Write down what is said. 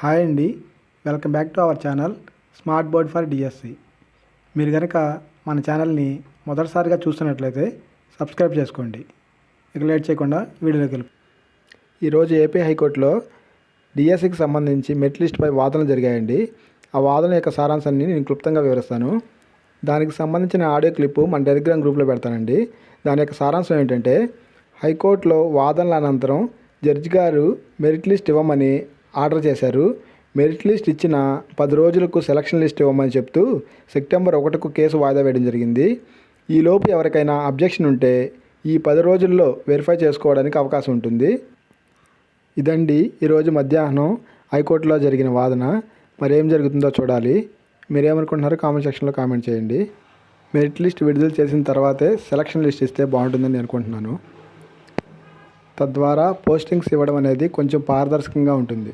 Hi అండి. Welcome back to our channel smart board for DSC. మీరు కనుక మన ఛానల్ని మొదటిసారిగా చూస్తున్నట్లయితే సబ్స్క్రైబ్ చేసుకోండి. ఇక లేట్ చేయకుండా వీడియోలోకి వెళ్ళి ఈరోజు ఏపీ హైకోర్టులో డిఎస్సికి సంబంధించి మెట్ లిస్ట్పై వాదనలు జరిగాయండి. ఆ వాదన యొక్క సారాంశాన్ని నేను క్లుప్తంగా వివరిస్తాను. దానికి సంబంధించిన ఆడియో క్లిప్పు మన టెలిగ్రామ్ గ్రూప్లో పెడతానండి. దాని యొక్క సారాంశం ఏంటంటే హైకోర్టులో వాదనల అనంతరం జడ్జి గారు మెరిట్ లిస్ట్ ఇవ్వమని ఆర్డర్ చేశారు. మెరిట్ లిస్ట్ ఇచ్చిన పది రోజులకు సెలక్షన్ లిస్ట్ ఇవ్వమని చెప్తూ సెప్టెంబర్ ఒకటికు కేసు వాయిదా వేయడం జరిగింది. ఈలోపు ఎవరికైనా అబ్జెక్షన్ ఉంటే ఈ పది రోజుల్లో వెరిఫై చేసుకోవడానికి అవకాశం ఉంటుంది. ఇదండి ఈరోజు మధ్యాహ్నం హైకోర్టులో జరిగిన వాదన. మరి ఏం జరుగుతుందో చూడాలి. మీరేమనుకుంటున్నారో కామెంట్ సెక్షన్లో కామెంట్ చేయండి. మెరిట్ లిస్ట్ విడుదల చేసిన తర్వాతే సెలక్షన్ లిస్ట్ ఇస్తే బాగుంటుందని అనుకుంటున్నాను. తద్వారా పోస్టింగ్స్ ఇవ్వడం అనేది కొంచెం పారదర్శకంగా ఉంటుంది.